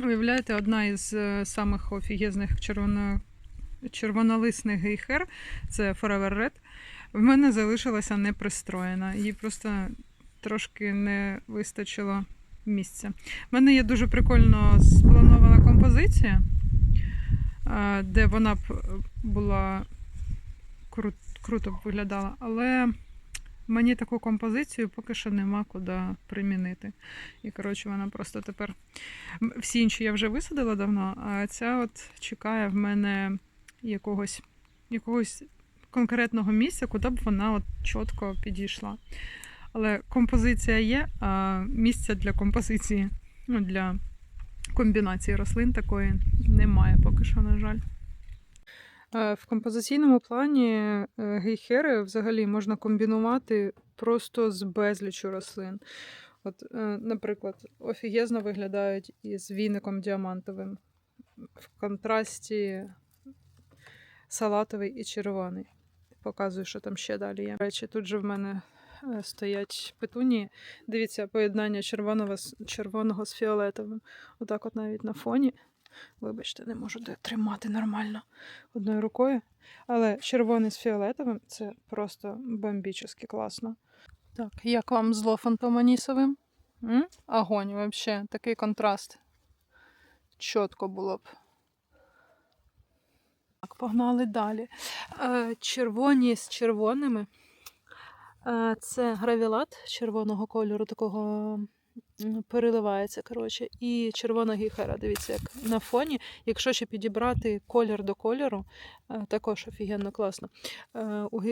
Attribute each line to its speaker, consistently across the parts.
Speaker 1: Уявляєте, одна із е, самих офігезних червоно... червонолисних гейхер це Forever Red. В мене залишилася непристроєна. Їй просто трошки не вистачило місця. У мене є дуже прикольно спланована композиція, е, де вона б е, була кру... круто б виглядала, але мені таку композицію поки що нема куди примінити. І коротше, вона просто тепер. Всі інші я вже висадила давно, а ця от чекає в мене якогось, якогось конкретного місця, куди б вона от чітко підійшла. Але композиція є, а місця для композиції, ну, для комбінації рослин такої немає поки що, на жаль. Е, В композиційному плані е, гейхери взагалі можна комбінувати просто з безлічу рослин. От, е, наприклад, офігезно виглядають із віником діамантовим. В контрасті салатовий і червоний. Показую, що там ще далі є. Речі, тут же в мене стоять петунії. Дивіться, поєднання червоного, з- червоного з фіолетовим. Отак, от навіть на фоні. Вибачте, не можу тримати нормально одною рукою. Але червоний з фіолетовим це просто бомбічно класно. Так, як вам зло фантоманісовим? М? Огонь, вообще, такий контраст. Чітко було б. Так, погнали далі. Е, червоні з червоними. Е, це гравілат червоного кольору, такого переливається. коротше. І червона гіхера, дивіться, як на фоні. Якщо ще підібрати колір до кольору, е, також офігенно класно. Е, у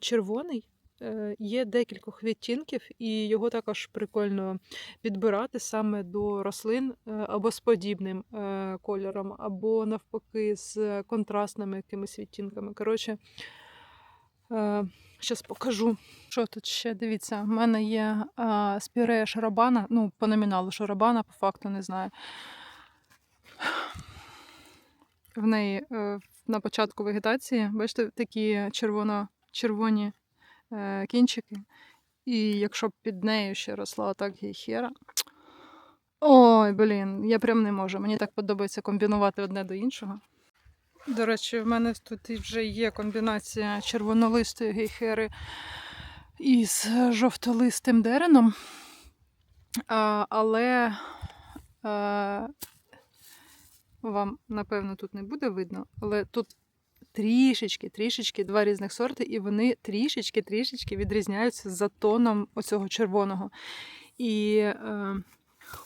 Speaker 1: червоний е, є декількох відтінків, і його також прикольно підбирати саме до рослин або з подібним кольором, або навпаки з контрастними якимись відтінками. Коротше, зараз покажу. Що тут ще? Дивіться, в мене є е, спірея шарабана, ну, по номіналу шарабана, по факту не знаю. В неї е, на початку вегетації, бачите, такі червоно-червоні е, кінчики. І якщо б під нею ще росла так гейхера. Ой, блін, я прям не можу. Мені так подобається комбінувати одне до іншого. До речі, в мене тут вже є комбінація червонолистої гейхери із жовтолистим дереном. А, але а, вам, напевно, тут не буде видно, але тут трішечки, трішечки два різних сорти, і вони трішечки, трішечки відрізняються за тоном оцього червоного. І е,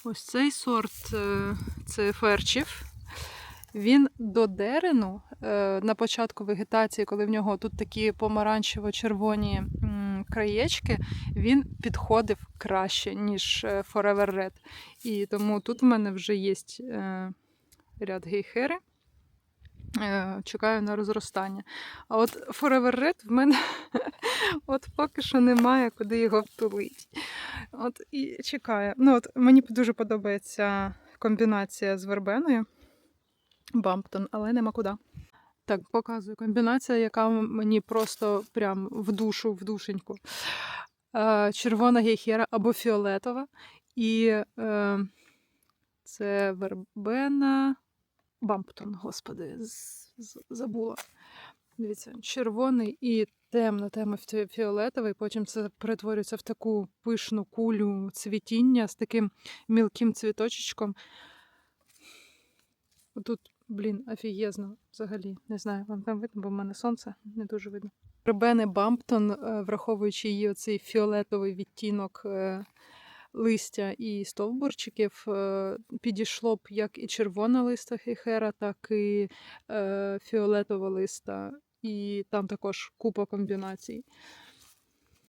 Speaker 1: ось цей сорт е, це ферчів. Він до дерену е, на початку вегетації, коли в нього тут такі помаранчево-червоні краєчки, він підходив краще, ніж е, Forever Red. І тому тут в мене вже є е, ряд гейхери. Чекаю на розростання. А от Forever Red в мене от поки що немає, куди його втулити. От і чекаю. Ну, от мені дуже подобається комбінація з вербеною. Бамптон, але нема куди. Так, показую комбінація, яка мені просто прям в душу, в душеньку. Е, червона гейхера або фіолетова. І е, це вербена. Бамптон, господи, забула. Дивіться, червоний і темно, темно фі- фіолетовий. Потім це перетворюється в таку пишну кулю цвітіння з таким мілким цвіточечком. Тут, блін, офігезно взагалі. Не знаю, вам там видно, бо в мене сонце не дуже видно. Ребени Бамптон, е, враховуючи її оцей фіолетовий відтінок е, листя і стовбурчиків, е, підійшло б як і червона листа хейхера, так і фіолетова листа. І там також купа комбінацій.